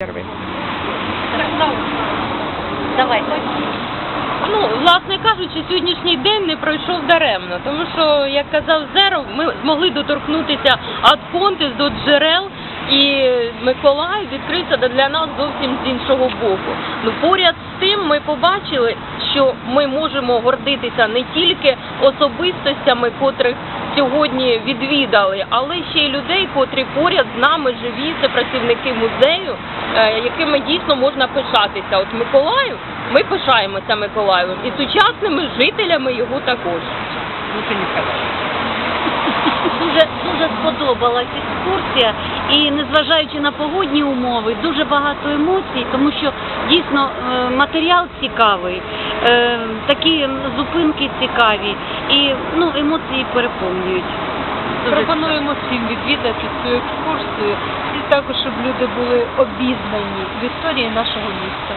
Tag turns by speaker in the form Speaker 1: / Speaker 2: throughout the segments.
Speaker 1: Первый.
Speaker 2: Давай.
Speaker 3: Ну, власне кажучи, сьогоднішній день не пройшов даремно, тому що, як казав Зеров, ми змогли доторкнутися ад фонтис до джерел, і Миколай відкрився для нас зовсім з іншого боку. Ну, поряд з тим ми побачили, що ми можемо гордитися не тільки особистостями, котрих сьогодні відвідали, але ще й людей, котрі поряд з нами живі, це працівники музею, е, якими дійсно можна пишатися. От Миколаїв, ми пишаємося Миколаєвим і сучасними жителями його також.
Speaker 1: Не сказать.
Speaker 2: Дуже дуже сподобалась екскурсія, і незважаючи на погодні умови, дуже багато емоцій, тому що дійсно е, матеріал цікавий, е, такі зупинки цікаві, і ну емоції переповнюють. Дуже
Speaker 4: Пропонуємо всім відвідати цю екскурсію і також, щоб люди були обізнані в історії нашого міста.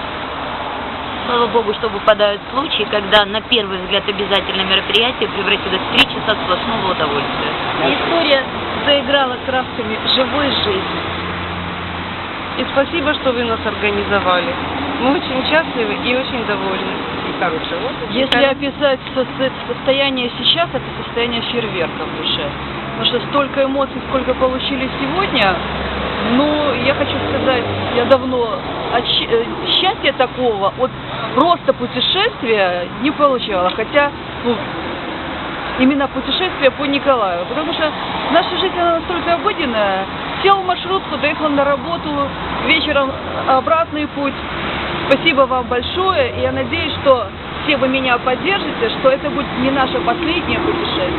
Speaker 2: Слава Богу, что выпадают случаи, когда на первый взгляд обязательное мероприятие превратилось в три часа сплошного удовольствия.
Speaker 4: История заиграла красками живой жизни.
Speaker 5: И спасибо, что вы нас организовали. Мы очень счастливы и очень довольны.
Speaker 1: Хороший отдых.
Speaker 4: Если описать со- состояние сейчас, это состояние фейерверка в душе. Потому что столько эмоций, сколько получили сегодня, ну, я хочу сказать, я давно от э, счастья такого, от просто путешествия не получала. Хотя, ну, именно путешествие по Николаю. Потому что наша жизнь, она настолько обыденная. Сел в маршрутку, доехал на работу, вечером обратный путь. Спасибо вам большое, и я надеюсь, что все вы меня поддержите, что это будет не наше последнее путешествие.